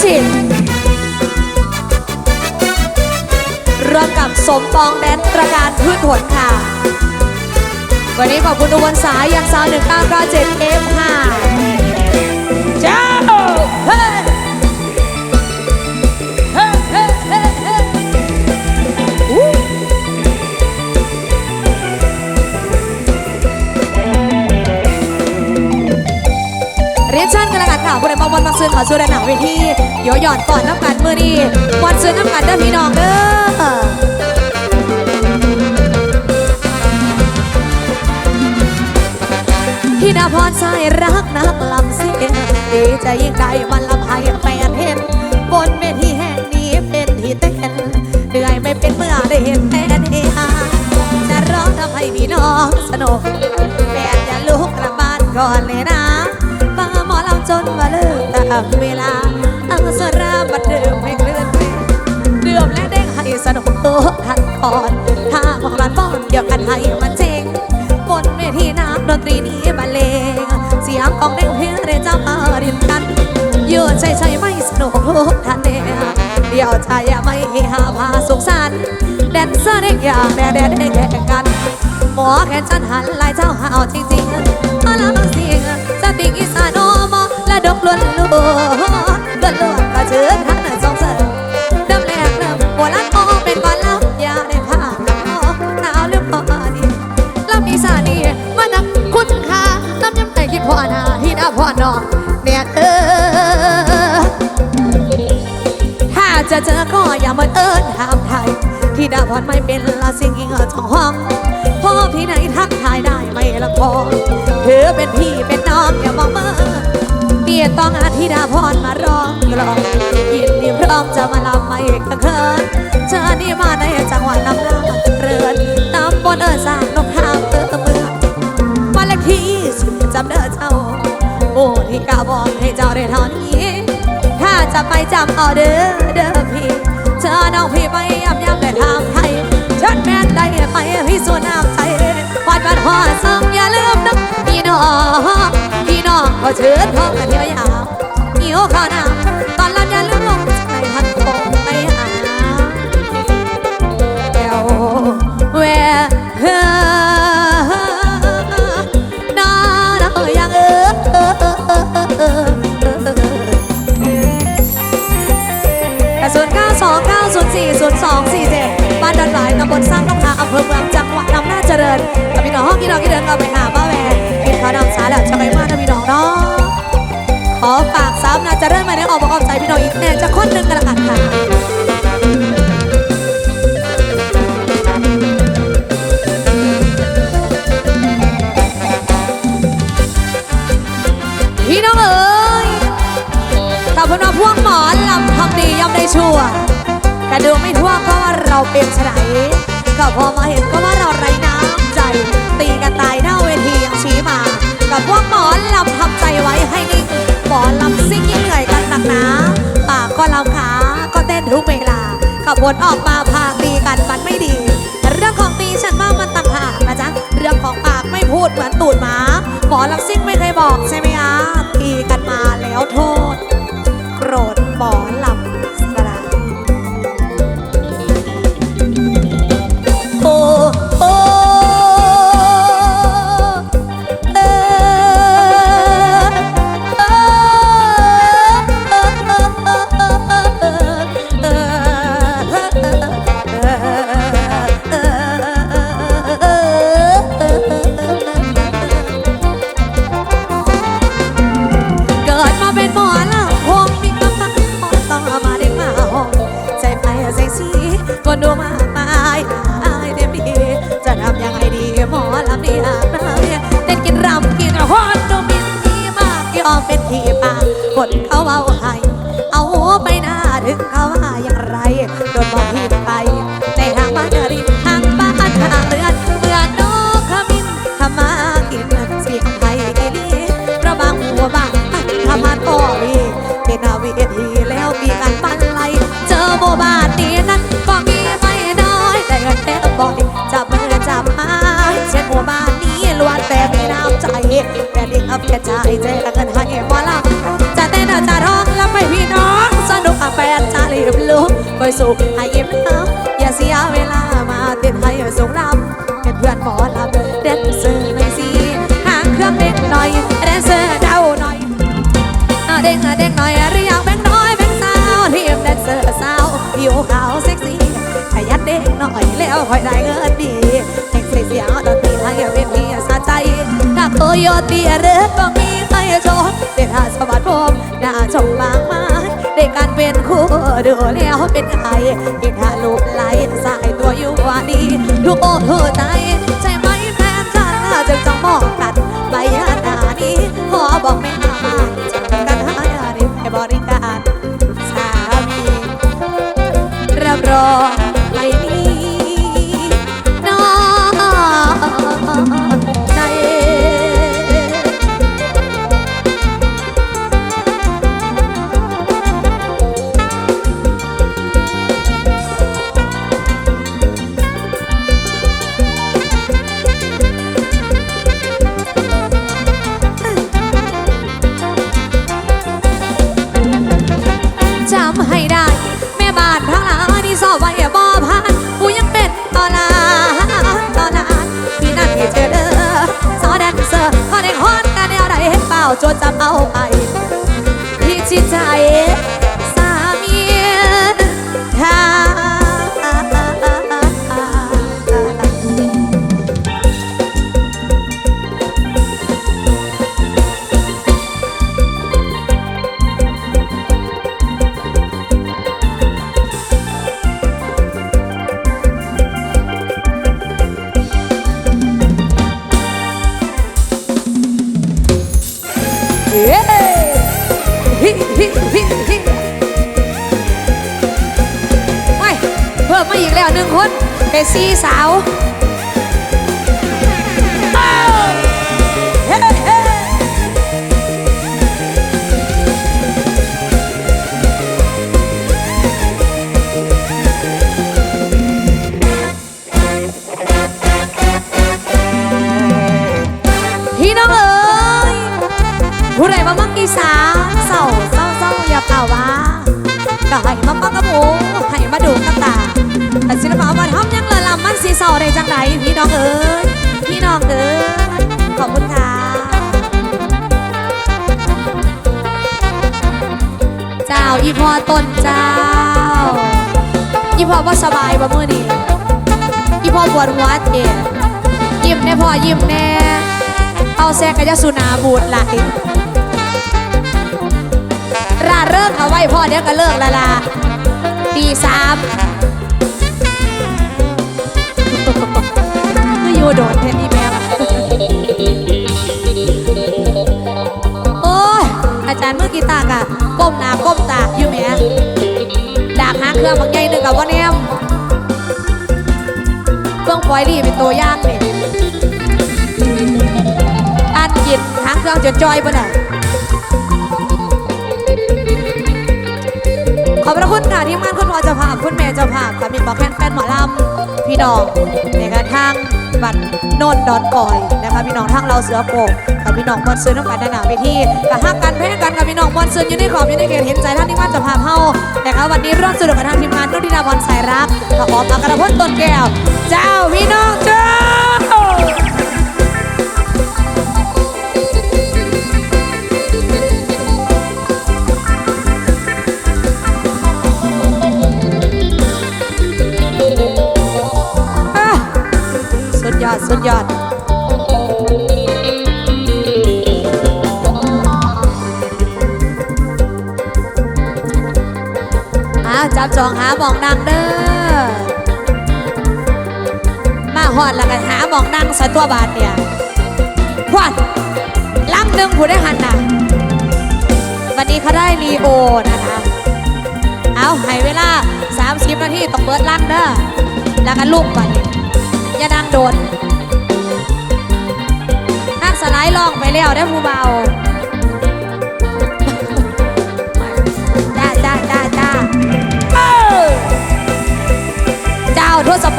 สินร่วมกับสมปองแดนตระการพืชผลค่ะ วันนี้ขอบคุณอุบลสายยังสาวหนึ่งเก้าเก้าเจ็ดเอฟค่ะเจ้าเฮ้ เรียนเชิญกันละกันค่ะผู้ใดมองวันมาซื้อขอช่วยด้านหนังเวทีโยหย่อนก่อนน้ำกันมือนี้วันซื้อน้ำกันเด้อพี่น้องเด้อพี่ดาพรสายรักนักลำเสียงดีใจยิ่งใดมันลำให้แฟนเห็นบนเวทีแห่งนี้เป็นที่เต้นเหนื่อยไม่เป็นเมื่อได้เห็นแฟนเฮฮาจะร้องทำให้พี่น้องสนุกแฟนอย่าลุกกลับบ้านก่อนเลยนะ จนว่าเลิกตามเวลาอังสราบัดเดิมไม่เคลื่อนไปเดือมและเด้งให้สนุกตัวทันก่อนถ้าของร้านป้อนเดียวกันให้มันเจงบนเวทีน้ำดนตรีนี้บรรเลงเสียงของเด้งเพียงเรจ้ามาเรินกันเยอะใจใจไม่สนุกทุกท่านเดียเดียวใจไม่หาพาสุขสันต์แดนเซอร์เด็กอย่างแดนแดนเด็กแข่งกันหมอแขนฉันหันลายเจ้าหาวจริงๆมาละบางเสียงสติกอีสาน วนล้วนล้วนล้วนกระเชือท่านสองเสริมเริ่มแรกเริ่มหัวลัดโอเป็นก่อนแล้วอย่าได้ผ่าหนาวหรือพอดีล้วมีสานีมานักคุณค่าน้ำยำไก่คิดพ่อหนาที่ดาพ่อนอนเนี่ยเออถ้าจะเจอก็อย่ามาเอิญห้ามไทยที่ดาพรไม่เป็นละสิ่งยิ่งเออทองห้องพ่อพี่ไหนทักทายได้ไม่ละพอเธอเป็นพี่ ธิดาพรมาร้องกลองยินดีพร้อมจะมาลำไม่กระเคินเชิญนี่มาในจังหวัดน้ำลาเรือนตำบลเออสร้างนกทามเออเมืองบ้าเลขที่สิบจำเด้อเจ้า โอ้ที่กาบอกให้เจ้าได้เท่านี้ ถ้าจะไปจำเอาเด้อเด้อพี่เจอน้องพี่ไปย้ำย้ำแต่ทางไทยชัดแม่ได้ไปพี่ส่วนน้ำใจวัดบัดหอซ้ำอย่าลืมนะพี่น้องพี่น้องก็เชิญพ่อกันเที่ยวยา วข้าวน้ำตอนเรับอย่าลืมลงใจทันคงไปหาแววแววน้าน้าอยังเออกระสุน9 2 9 0 4 0 2 4 7บ้านดอนหลายตำบลสร้างต้องหาอำเภอเมืองจังหวัดอำนาจเจริญกับพี่น้องห้องพี่น้องที่เดินเราไปหาบ้าแหวนกินข้าวนำสาแล้วจะไปมานะพี่น้องเนาะขอฝากซ้ำนะ จะเริ่มมาได้ออกบอกออกใจพี่น้องอีกแน่จะคนหนึ่งกันละกันค่ะพี่น้องเอ๋ยถ้าพนว่าพวกหมอนลำทำดีย่อมได้ชั่วกระดูไม่ทั่วก็ว่าเราเป็นไฉนก็พอมาเห็นก็ว่าเราไร้น้ำใจ ตีกันตายหน้าเวทียังชี้มา กับพวกหมอลำทำใจไว้ให้นิ่งหมอลำซิ่งยิ่ง หนื่อยกันหนักหนาปากก็ลำขาก็เต้นทุกเวลาขับวนออกมาพาตีกันมันไม่ดี เรื่องของตีฉันว่ามันต่างหากนะจ๊ะเรื่องของปากไม่พูดเหมือนตูดหมาหมอลำซิ่งไม่เคยบอกใช่ไหมอะตีกันมาแล้วโทษ อกยอมเป็นที่ปากคนเขาเอาให้ แต่ดิ้งอับแค่ใจเจ้ากันให้ว่าละจะเต้นจะร้องแล้วไปพี่น้องสนุกอาแฟนจะรีบลุกคอยสุขให้ยิ้มนาะอย่าเสียเวลามา ถ้าโคโยตีเรือก็มีใครชมเด็ดหาสวัสดิ์ผมน่าชมมากมายได้การเป็นคู่ดูแล้วเป็นไงเห็นหาลูกไหลสายตัวอยู่ว่าดีทุกโอ้ทุกใจใช่ไหมแฟนฉันจึงต้องมองกันใบหน้านี้ขอบอกไม่นานกันหาดีให้บริการสามีรับรอง เปล่าจดจำเอา มมาอีกแล้วหนึ่งคนเป็นสี่สาวอ้าเฮ้เฮ้พี่น้องเอ๋ยผู้ใดมามักอีสาเศร้าเศร้าเศร้าอย่าเป่าว่าก็ให้มาฟังกับหมูให้มาดูกับ เศร้าได้จังไหนพี่น้องเอ๋ยพี่น้องเอ๋ยขอบคุณค่ะเจ้าอีพอต้นเจ้าอีพอว่าสบายบ่มื่อนี้อีพอปวดหัวเจ็ยิ้มแน่พ่อยิ้มแน่เอาแซกกะยาสุนาบูดไหลราเริ่มเอาไว้พ่อเดี๋ยวก็เลิกละล่ะตีสาม อยู่โดดแทนนี่แม่โอ้ย อาจารย์มือกีตาร์กะก้มหน้าก้มตาอยู่แม่ดากหางเครื่องบางใหญ่หนึ่งกับว่าแนมเบื้องปล่อยดีเป็นตัวยางเนี่ยอันยินหางเครื่องจนจอยปะน่ะขอบพระคุณค่ะทีมงานคุณพ่อเจ้าภาพคุณแม่เจ้าภาพค่ะมีบอกแฟนแฟนหมอลำพี่น้องในกระทั่ง บัตรโนนดอนก่อยนะคะพี่น้องทั้งเราเสือโกกกับพี่น้องมอนซื้อน้ำกันด้านหนาไปที่กับหักกันแพ้กันกับพี่น้องมอนซื้อยู่ในขอบอยู่ในเขตเห็นใจท่านที่มงานจะพาเข้านะคะวันนี้ร่วมสนุกกับทางทีมงานนุ่นธิดาพรสายรักกับออมอักรพลต้นแก้ว เจ้าพี่น้องเจ้า อ้าวจับจองหาหมองดังเด้อ มาหอดแล้วกันหาหมองดังสัตัวบาทเนี่ยหวัดลำหนึ่งผู้ได้หันน่ะวันนี้เขาได้รีโอนะคะ เอาให้เวลา 30 นาทีต้องเบิดลังเด้อ แล้วก็ลูกก่อนอย่าดังโดนนั่งสไลด์ลองไปแล้วได้ผู้เบาจ้า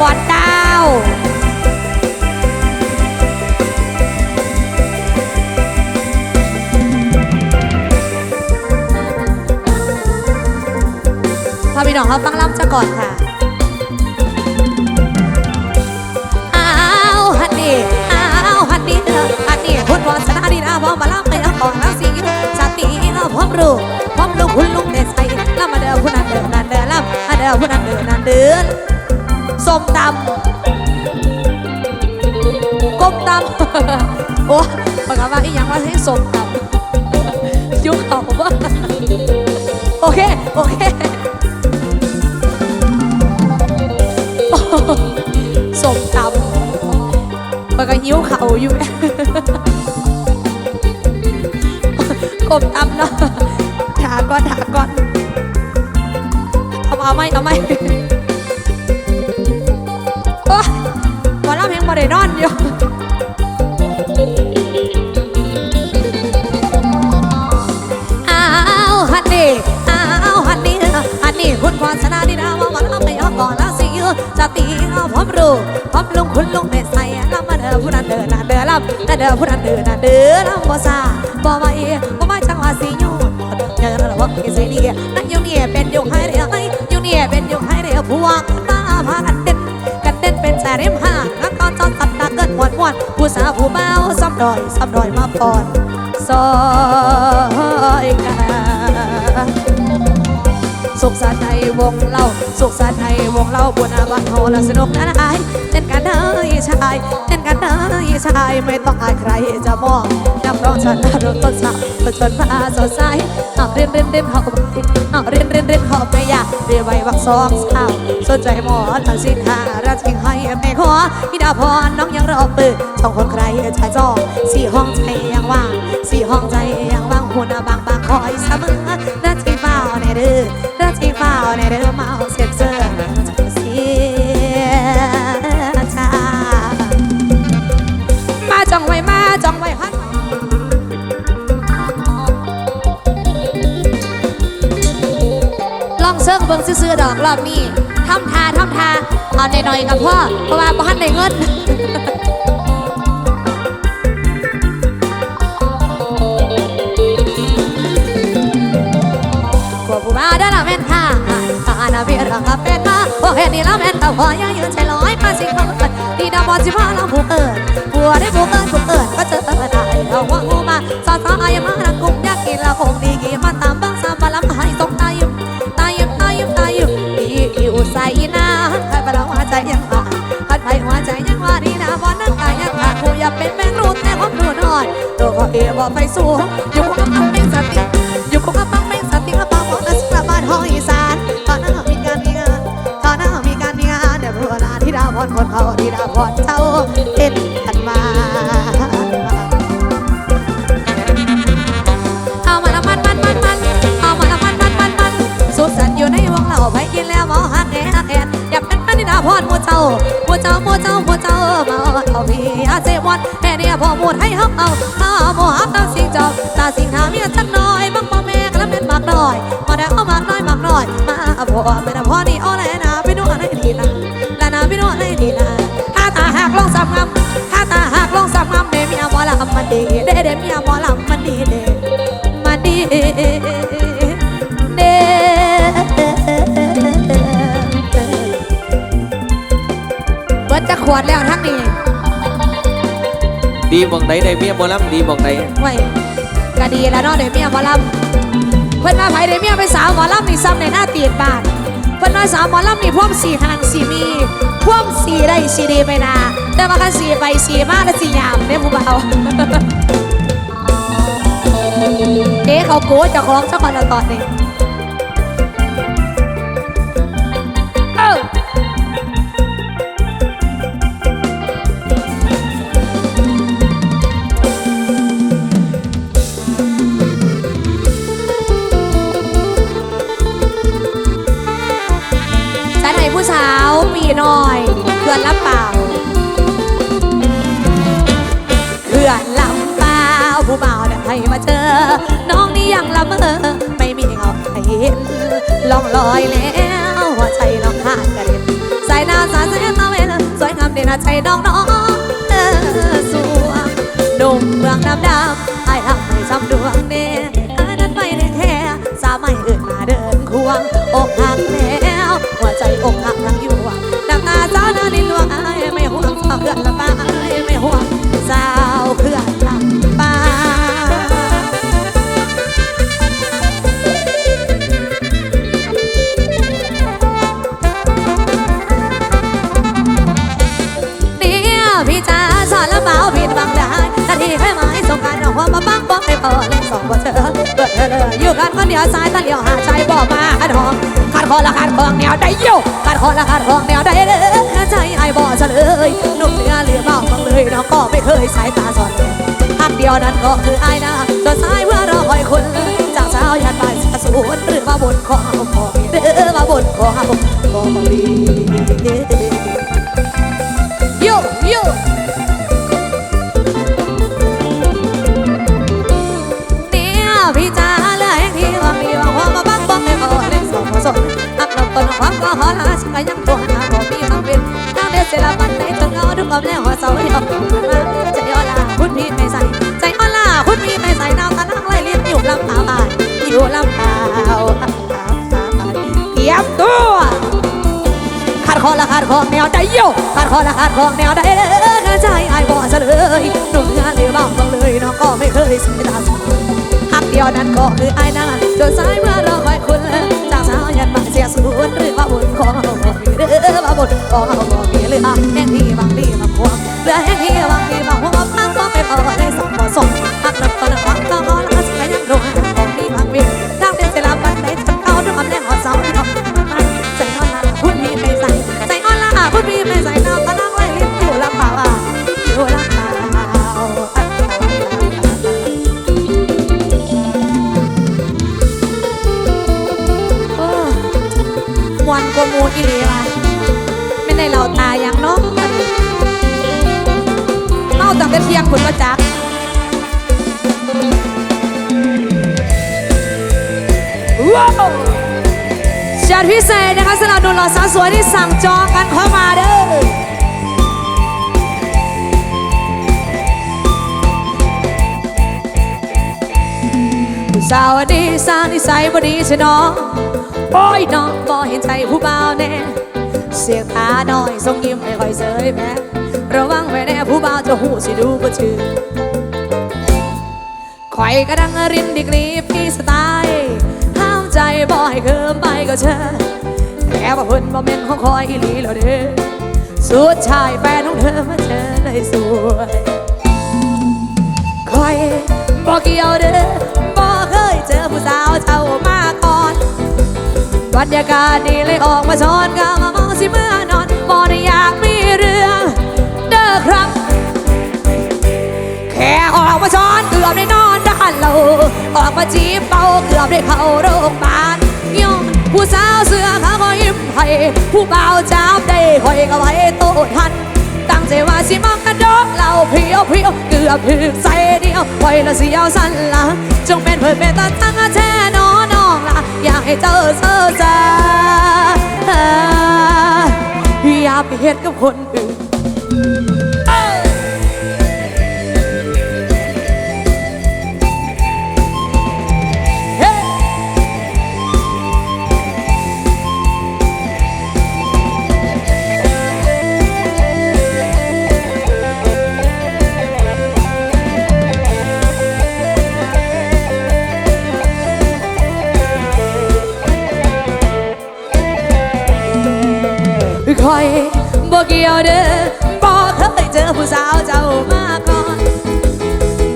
จ้าทศปอร์ตเจ้าพี่น้องเขาฟังลำซะก่อนค่ะอ้าวฮันนี่อ้าวฮันนี่เด้อฮันนี่คุณวาสนาดีนะพอมาลำไปก่อนแล้วสิสติเราพร้อมรู้พร้อมรู้คุณลุงเดชใส่ลำมาเด้อผู้นั้นเด้อนั่นเด้อลำมาเด้อผู้นั้นเด้อนั่นเด้อ ส้มตำก้มตำโอ้ปากกาว่าอีหยังว่าให้ส้มตำยุคเขาว่าโอเค โอเคส้มตำมันก็หิ้วเขาอยู่แม่กบตำเนาะถาก่อนถาก่อนเอามาเอาไหมเอาไหม ได้นอนอยู่อ้าวฮันนี่อ้าวฮันนี่ฮันนี่คุณพรสนาดีนะว่าวันละไม่เอาก่อนแล้วสิจะตีเอาพร้อมรู้พร้อมลุงคุณลุงเด็ดใส่ลำมาเด้อผู้นั้นเด้อนั่นเด้อลำนั่นเด้อผู้นั้นเด้อนั่นเด้อลำบ่ซาบ่ไหวบ่มาจังหวะสิยนเจอระวังที่ใส่ดีนั่นอยู่นี่ยเป็นยุคให้เด้อให้อยู่นี่ยเป็นยุคให้เด้อพวก วนหมวนผู้สาวผู้เบาซ้ำดอยซ้ำดอยมาปอนซอยกัน สุขสันต์ในวงเราสุขสันต์ในวงเราบุญอาบังโฮและสนุกนั้นอายเต้นกันได้ชายเต้นกันได้ชายไม่ต้องอายใครจะมองนับร้องฉันรถต้นสาวจนมาสดใสเอาเรียนเรียนเรียนเขาเอาเรียนเรียนเรียนเขาไปอยากเรียนไว้วักสองสาวสนใจหมอทั้งสินหาราชิงให้ไม่ขอพี่ดาพรน้องยังรอเปิดสองคนใครจะจองสี่ห้องใจยังว่างสี่ห้องใจยังว่างหุ่นบางบางคอยเสมอราในเด้อรักที่เฝ้าในเด้อเมาเสียเจอเสียชามาจ้องไว้มาจ้องไว้ฮันลองเซิร์งเบิ่งซื่อดอกรอบนี้ทำทาทำทาเอาหน่อยๆกับพ่อเพราะว่าบ้านในเงิน อาณาเบียรังกับเป็นมาพวกเห็นนี่ละแม่นกับพอยังยืนใจลอยมาสิเขาเกิดดีดาวบอลสิพาเราผู้เกิดผัวได้ผู้เกิดผู้เกิดก็เจอได้เราว่างูมาสาวสายมานักกุ้งยากกินละคงดีกี่มาตามบ้างสามบาลำให้ตกตายิ้มตายิ้มตายิ้มตายิ้มดีอิวใส่นาใครบาลหัวใจยังว่าคัดไปหัวใจยังว่าดีนะบอลนั่งกายยังขาดผู้อยากเป็นแม่รู้แต่ความรู้น้อยตัวเขาเอว่าไฟสูงอยู่กับมันเป็นสติอยู่กับปังเป็นสติกับปังบอกนัสกลับบ้านห้องอีสาน นาที่ดาพรคนเขาที่ดาวพรเจ้าเห็นกันมาเอามาละมันมันมันมันเอามาละมันมันมันมันสุขสันอยู่ในวงเราไปกินแล้วหมอหักแอนหักแอนอยากเป็นพันธิดาพรหมูเจ้าหมูเจ้าหมูเจ้าหมูเจ้ามาเอาพี่อาเจวันแม่เนี่ยพอหมูให้ฮักเอาข้าหมูฮักตาสิงจอบตาสิงหาเมียจักน้อยมังพ่อแม่ก็แลเป็นมากน้อยมาได้เอามากน้อยมากน้อยมาพ่อแม่พ่อนี่าหักลองสับงำถ้าตาหักลองสับงำเดเมียหมอลำมันดีเดเดเมียหมอลำมันดีเดมาดีเดเบิดจะขวดแล้วทั้งนี้ดีหมองใดได้เมียบ่ลำดีหมองใดไว้ก็ดีแล้วเนาะเดี๋ยวเมียหมอลำเพิ่นมาไผเดี๋ยวเมียไปสาวหมอลำนี่ซ้ำในหน้าตีนบ้าน เพิ่นมาสาวหมอลำนี่พ่วงสีหางสีมีพ่วงสีได้สีดีไปนาแต่ว่าคันสีไปสีมากและสียามเนี่ยผู้เบาเอ๊เขาโก้จะคล้องสักคนละตอนนี้ น่อยเขื่อนลำเปล่าเขื่อนลำเปล่าผู้เบาได้ให้มาเจอ น้องนี่ยังละเมอไม่มีเงาให้เห็นลองลอยแล้วหัวใจลองขาดกระเด็นสายหน้าสาดแสนตาเวนสวยงามเด่นใจน้องน้อง ลี้ยวซ้ายตาเลี้ยวหาใจบ่มาดองขาดคอละขาดของแนวใดโยขาดคอละขาดของแนวใดเด้อใจไอ้บ่เฉลยหนุ่มเนื้อเหลือเบาบังเลยน้องก็ไม่เคยสายตาสอนหักเดียวนั้นก็คือไอ้นะส่วนซ้ายเพื่อรอคอยคุณจากเช้ายันบ่ายสสูนหรือว่าบนของเอาขอเด้อมาบนของเอาของดีโย ความก็หาชิกยังตัวหาบ่มีคำเป็นทางเด็ดเสละบันไดจนเอาทุกกำแล้วหัวเสาที่ออกมาใจอ่อนลาคุณพี่ไม่ใส่ใจอ่อนลาคุณพี่ไม่ใส่นาวตานังไล่ลิ้นอยู่ลำพาบานอยู่ลำพาวเยียบตัวขาดคอละขาดขอแนวใดโยขาดคอละขาดขอแนวใดเด้อใจไอ้ายบ่เฉลยหนุ่มงานเลยบ้างบังเลยน้องก็ไม่เคยเสายตาสอนหักเดียวนั้นก็คือไอ้ายนาจนสายเมื่อรอคอย เสียสูนหรือว่าบุญของเราบ่มีหรือว่าบุญของเราบ่มีหรือแห่งนี้บางดีบางห่วงเหลือแห่งนี้บางดีบางห่วงพักก็ไม่พอได้สองบ่สอง สำหรับหนุ่มหล่อสาวสวยที่สั่งจองกันเข้ามาเด้อผู้สาวดีสร้างนิสัยบ่ดีใช่น้องโอ้ยน้องบ่เห็นใจผู้บ่าวแน่เสียงขาหน่อยส่งยิ้มไม่ค่อยเสยแพ้ระวังไว้แน่ผู้บ่าวจะหูสิดูบ่ชื่อคอยกระดังรินดีกรีพี่สไตล์ห้ามใจบ่ให้เคิมไปก็เชิญ ว่าเพิ่นบ่แม่นของคอยอีหลีแล้วเด้อสุดชายแฟนของเธอมาเจอเลยสวยคอยบ่เกี่ยวเด้อบ่เคยเจอผู้สาวเจ้ามาก่อนบรรยากาศดีเลยออกมาช้อนก็มาเมาสิเมื่อนอนบ่ได้อยากมีเรื่องเด้อครับ แค่ออกมาช้อนเกือบได้นอนด้านเราออกมาจีบเบาเกือบได้เข้าโรงพยาบาลย้อน ผู้สาวเสื้อขาวก็ยิ้มให้ผู้เบาจับได้คอยก็ไว้โตทัน ตั้งใจว่าสิมองกระดกเราเพียวเพียวเกือบถึงใส่เดียวคอยละเสียวสั้นละจงเป็นเพื่อนเป็นตาตั้งแท้นอน้องละอยากให้เจอเจอจ้าอย่าไปเห็นกับคนอื่น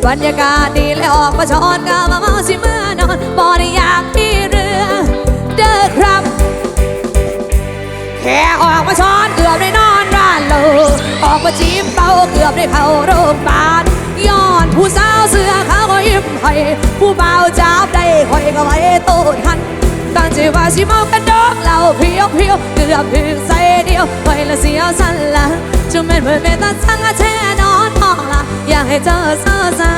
บรรยากาศดีและออกมาช้อนกามาเมาสิเมื่อนอนบ่ได้อยากมีเรื่องเด้อครับ แค่ออกมาช้อนเกือบได้นอนร้านโลออกมาจีบเบาเกือบได้เข้าโรงพยาบาลย้อนผู้สาวเสื้อขาวก็ยิ้มให้ผู้เบาจับได้คอยก็ไว้โตทันตั้งใจว่าสิเมากันดอกเหล่าเพียวเพียวเกือบถึงใส่เดียวไว้ละเสียวสันละจุ่มเป็นเพื่อนเป็นตาสังอาแช่นอน องละอยากให้เจอเซอซา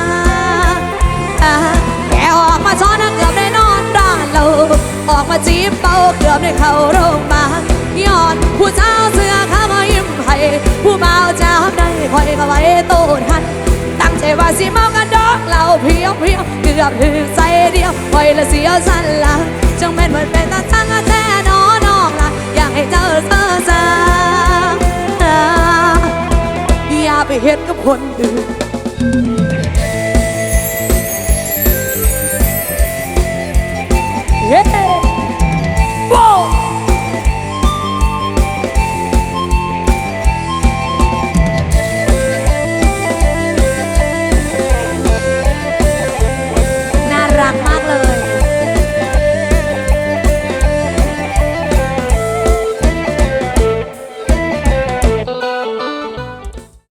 อ่าแกออกมาช้อนเกือบได้นอนร้านเราออกมาจีบเบาเกือบได้เข้าโรงพยาบาลย้อนผู้เจ้าเสื้อข้ามายิ้มให้ผู้เบาจับได้คอยก็ไว้โตทันตั้งใจว่าสิเมากันดอกเหล่าเพียวเพียวเกือบถึงใส่เดียวไว้ละเสียวสั้นละจังเป็นเหมือนเป็นตาตั้งแท้นอนน้องละอยากให้เจอเซอซา ไปเห็นกับคนอื่น